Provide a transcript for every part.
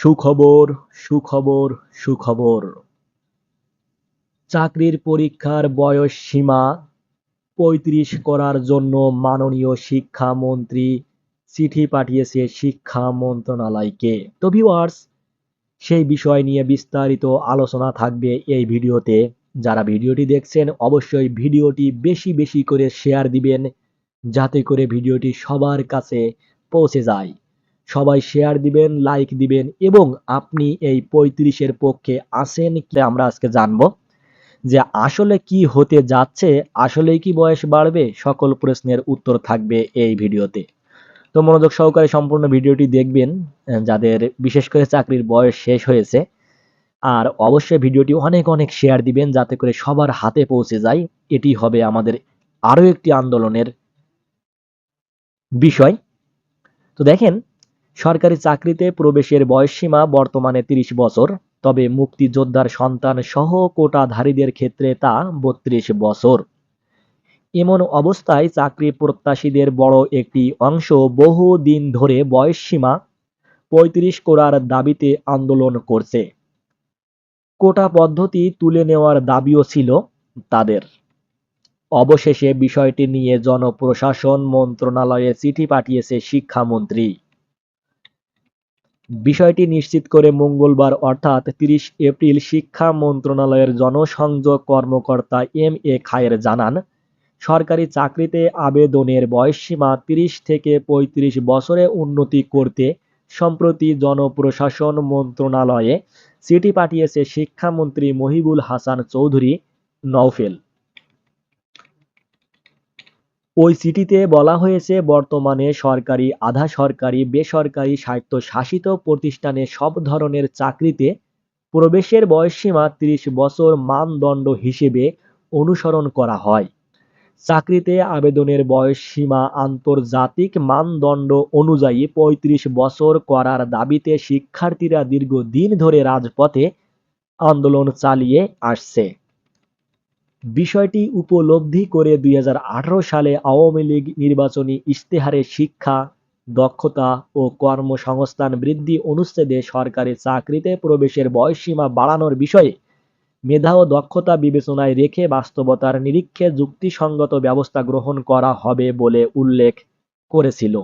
সুখবর সুখবর সুখবর। চাকরির পরীক্ষার বয়স সীমা, পঁয়ত্রিশ করার জন্য মাননীয় শিক্ষামন্ত্রী চিঠি পাঠিয়েছে শিক্ষা মন্ত্রণালয়কে। তো ভিউয়ার্স সেই বিষয় নিয়ে বিস্তারিত আলোচনা থাকবে এই ভিডিওতে। যারা ভিডিওটি দেখছেন, অবশ্যই ভিডিওটি বেশি বেশি করে শেয়ার দিবেন, যাতে করে ভিডিওটি সবার কাছে পৌঁছে যায়। সবাই শেয়ার দিবেন লাইক দিবেন এবং আপনি এই পঁয়ত্রিশের পক্ষে আছেন কি আমরা আজকে জানব যে আসলে কি হতে যাচ্ছে, আসলেই কি বয়স বাড়বে, সকল প্রশ্নের উত্তর থাকবে এই ভিডিওতে। তো মনোযোগ সহকারে সম্পূর্ণ ভিডিওটি দেখবেন, যাদের বিশেষ করে চাকরির বয়স শেষ হয়েছে, আর অবশ্যই ভিডিওটি অনেক অনেক শেয়ার দিবেন যাতে করে সবার হাতে পৌঁছে যায়। এটি হবে আমাদের আরও একটি আন্দোলনের বিষয়। তো দেখেন সরকারি চাকরিতে প্রবেশের বয়সসীমা বর্তমানে ৩০ বছর, তবে মুক্তিযোদ্ধার সন্তান সহ কোটাধারীদের ক্ষেত্রে তা বত্রিশ বছর। এমন অবস্থায় চাকরি প্রত্যাশীদের বড় একটি অংশ বহু দিন ধরে বয়সসীমা পঁয়ত্রিশ করার দাবিতে আন্দোলন করছে। কোটা পদ্ধতি তুলে নেওয়ার দাবিও ছিল তাদের। অবশেষে বিষয়টি নিয়ে জনপ্রশাসন মন্ত্রণালয়ে চিঠি পাঠিয়েছে শিক্ষামন্ত্রী। বিষয়টি নিশ্চিত করে মঙ্গলবার অর্থাৎ তিরিশ এপ্রিল শিক্ষা মন্ত্রণালয়ের জনসংযোগ কর্মকর্তা এম এ খায়ের জানান, সরকারি চাকরিতে আবেদনের বয়সসীমা তিরিশ থেকে পঁয়ত্রিশ বছরে উন্নতি করতে সম্প্রতি জনপ্রশাসন মন্ত্রণালয়ে চিঠি পাঠিয়েছে শিক্ষামন্ত্রী মহিবুল হাসান চৌধুরী নওফেল। ওই চিঠিতে বলা হয়েছে, বর্তমানে সরকারি, আধা সরকারি, বেসরকারি স্বায়ত্তশাসিত প্রতিষ্ঠানে সব ধরনের চাকরিতে প্রবেশের বয়সসীমা ত্রিশ বছর মানদণ্ড হিসেবে অনুসরণ করা হয়। চাকরিতে আবেদনের বয়স সীমা আন্তর্জাতিক মানদণ্ড অনুযায়ী পঁয়ত্রিশ বছর করার দাবিতে শিক্ষার্থীরা দীর্ঘদিন ধরে রাজপথে আন্দোলন চালিয়ে আসছে। বিষয়টি উপলব্ধি করে দুই হাজার আঠারো সালে আওয়ামী লীগ নির্বাচনী ইশতেহারে শিক্ষা, দক্ষতা ও কর্মসংস্থান বৃদ্ধি অনুচ্ছেদে সরকারি চাকরিতে প্রবেশের বয়সসীমা বাড়ানোর বিষয়ে মেধা ও দক্ষতা বিবেচনায় রেখে বাস্তবতার নিরীক্ষে যুক্তিসঙ্গত ব্যবস্থা গ্রহণ করা হবে বলে উল্লেখ করেছিল।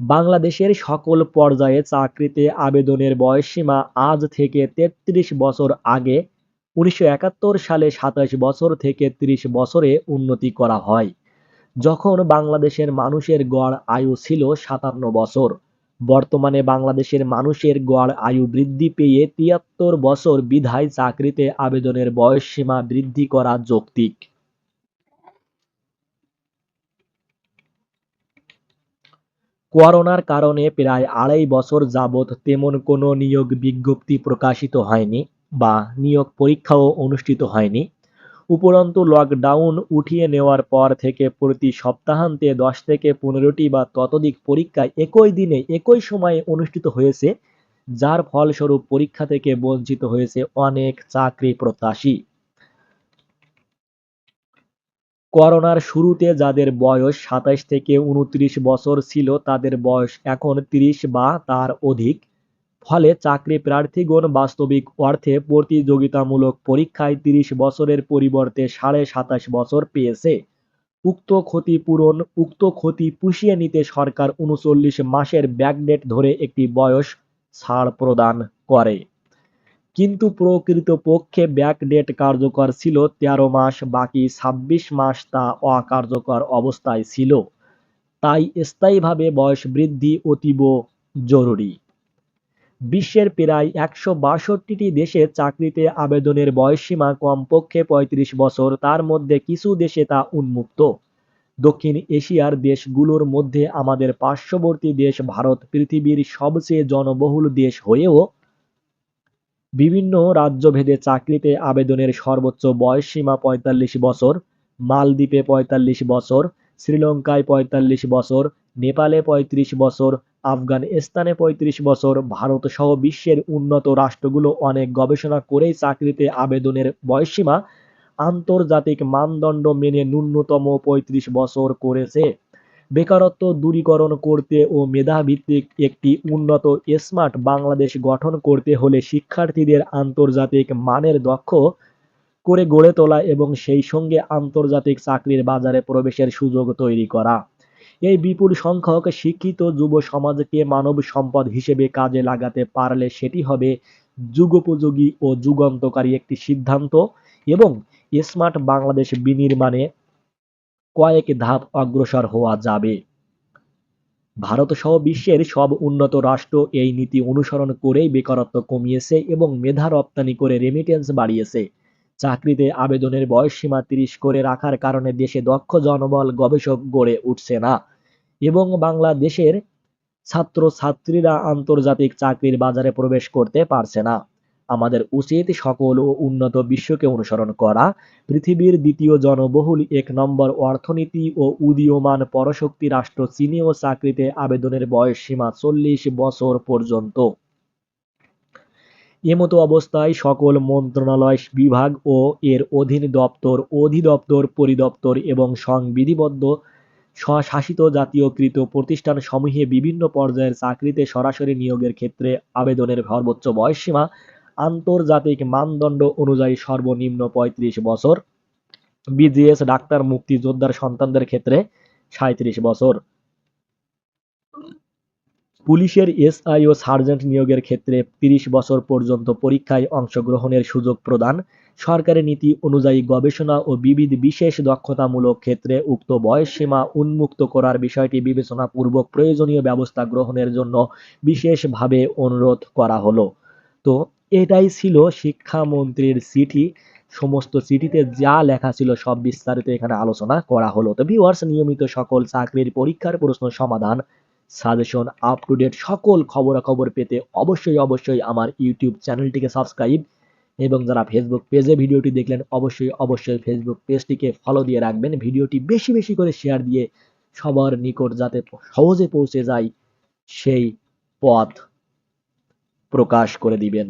বাংলাদেশের সকল পর্যায়ে চাকরিতে আবেদনের বয়সসীমা আজ থেকে তেত্রিশ বছর আগে উনিশশো একাত্তর সালে সাতাশ বছর থেকে ত্রিশ বছরে উন্নতি করা হয়। যখন বাংলাদেশের মানুষের গড় আয়ু ছিল সাতান্ন বছর, বর্তমানে বাংলাদেশের মানুষের গড় আয়ু বৃদ্ধি পেয়ে তিয়াত্তর বছর বিধায় চাকরিতে আবেদনের বয়সসীমা বৃদ্ধি করা যৌক্তিক। করোনার কারণে প্রায় আড়াই বছর যাবৎ তেমন কোনো নিয়োগ বিজ্ঞপ্তি প্রকাশিত হয়নি। বা নিয়োগ পরীক্ষাও অনুষ্ঠিত হয়নি। উপরন্তু লকডাউন উঠিয়ে নেওয়ার পর থেকে প্রতি সপ্তাহান্তে দশ থেকে পনেরোটি বা ততোধিক পরীক্ষা একই দিনে, একই সময়ে অনুষ্ঠিত হয়েছে, যার ফলস্বরূপ পরীক্ষা থেকে বঞ্চিত হয়েছে অনেক চাকরি প্রত্যাশী। করোনার শুরুতে যাদের বয়স সাতাশ থেকে উনত্রিশ বছর ছিল, তাদের বয়স এখন তিরিশ বা তার অধিক। ফলে চাকরি প্রার্থীগণ বাস্তবিক অর্থে প্রতিযোগিতামূলক পরীক্ষায় তিরিশ বছরের পরিবর্তে সাড়ে সাতাশ বছর পেয়েছে। উক্ত ক্ষতিপূরণ, উক্ত ক্ষতি পুষিয়ে নিতে সরকার উনচল্লিশ মাসের ব্যাকডেট ধরে একটি বয়স ছাড় প্রদান করে। কিন্তু প্রকৃতপক্ষে ব্যাকডেট কার্যকর ছিল তেরো মাস, বাকি ছাব্বিশ মাস তা অকার্যকর অবস্থায় ছিল। তাই স্থায়ীভাবে বয়স বৃদ্ধি অতীব জরুরি। বিশ্বের প্রায় একশো বাষট্টিটি দেশে চাকরিতে আবেদনের বয়সসীমা কমপক্ষে পঁয়ত্রিশ বছর। তার মধ্যে কিছু দেশে তা উন্মুক্ত। দক্ষিণ এশিয়ার দেশগুলোর মধ্যে আমাদের পার্শ্ববর্তী দেশ ভারত পৃথিবীর সবচেয়ে জনবহুল দেশ হয়েও বিভিন্ন রাজ্যভেদে চাকরিতে আবেদনের সর্বোচ্চ বয়সসীমা পঁয়তাল্লিশ বছর, মালদ্বীপে পঁয়তাল্লিশ বছর শ্রীলঙ্কায় পঁয়তাল্লিশ বছর, নেপালে পঁয়ত্রিশ বছর, আফগানিস্তানে পঁয়ত্রিশ বছর ভারত সহ বিশ্বের উন্নত রাষ্ট্রগুলো অনেক গবেষণা করেই চাকরিতে আবেদনের বয়সসীমা আন্তর্জাতিক মানদণ্ড মেনে ন্যূনতম পঁয়ত্রিশ বছর করেছে। বেকারত্ব দূরীকরণ করতে ও মেধাভিত্তিক একটি উন্নত স্মার্ট বাংলাদেশ গঠন করতে হলে শিক্ষার্থীদের আন্তর্জাতিক মানের দক্ষ করে গড়ে তোলা এবং সেই সঙ্গে আন্তর্জাতিক চাকরির বাজারে প্রবেশের সুযোগ তৈরি করা। এই বিপুল সংখ্যক শিক্ষিত যুব সমাজকে মানব সম্পদ হিসেবে কাজে লাগাতে পারলে সেটি হবে যুগোপযোগী ও যুগান্তকারী একটি সিদ্ধান্ত এবং স্মার্ট বাংলাদেশ বিনির্মাণে কয়েক ধাপ অগ্রসর হওয়া যাবে। ভারত সহ বিশ্বের সব উন্নত রাষ্ট্র এই নীতি অনুসরণ করেই বেকারত্ব কমিয়েছে এবং মেধা রপ্তানি করে রেমিটেন্স বাড়িয়েছে। চাকরিতে আবেদনের বয়সসীমা তিরিশ করে রাখার কারণে দেশে দক্ষ জনবল গবেষক গড়ে উঠছে না। এবং বাংলাদেশের ছাত্র ছাত্রীরা আন্তর্জাতিক চাকরির বাজারে প্রবেশ করতে পারছে না। আমাদের উচিত সকল ও উন্নত বিশ্বকে অনুসরণ করা। পৃথিবীর দ্বিতীয় জনবহুল এক নম্বর অর্থনীতি ও উদীয়মান পরশক্তি রাষ্ট্র চীনেও চাকরিতে আবেদনের বয়স সীমা চল্লিশ বছর পর্যন্ত। এমতো অবস্থায় সকল মন্ত্রণালয় বিভাগ ও এর অধীন দপ্তর অধিদপ্তর, পরিদপ্তর এবং সংবিধিবদ্ধ স্বশাসিত জাতীয়কৃত প্রতিষ্ঠানসমূহে বিভিন্ন পর্যায়ের চাকরিতে সরাসরি নিয়োগের ক্ষেত্রে আবেদনের সর্বোচ্চ বয়সসীমা আন্তর্জাতিক মানদণ্ড অনুযায়ী সর্বনিম্ন পঁয়ত্রিশ বছর। বিজিএস ডাক্তার, মুক্তিযোদ্ধার সন্তানদের ক্ষেত্রে সাঁইত্রিশ বছর। পুলিশের এসআই ও সার্জেন্ট নিয়োগের ক্ষেত্রে তিরিশ বছর পর্যন্ত পরীক্ষায় অংশগ্রহণের সুযোগ প্রদান। সরকারি নীতি অনুযায়ী গবেষণা ও বিবিধ বিশেষ দক্ষতামূলক ক্ষেত্রে উক্ত বয়সসীমা উন্মুক্ত করার বিষয়টি বিবেচনাপূর্বক প্রয়োজনীয় ব্যবস্থা গ্রহণের জন্য বিশেষভাবে অনুরোধ করা হলো। তো এটাই ছিল শিক্ষামন্ত্রীর চিঠি। সমস্ত চিঠিতে যা লেখা ছিল সব বিস্তারিত এখানে আলোচনা করা হলো। তো ভিউয়ার্স নিয়মিত সকল চাকরির পরীক্ষার প্রশ্ন সমাধান সাজেশন আপ টু ডেট সকল খবরাখবর পেতে অবশ্যই অবশ্যই আমার ইউটিউব চ্যানেলটিকে সাবস্ক্রাইব এবং যারা ফেসবুক পেজে ভিডিওটি দেখলেন, অবশ্যই অবশ্যই ফেসবুক পেজটিকে ফলো দিয়ে রাখবেন। ভিডিওটি বেশি বেশি করে শেয়ার দিয়ে সবার নিকট যাতে সহজে পৌঁছে যায়, সেই পথ প্রকাশ করে দিবেন।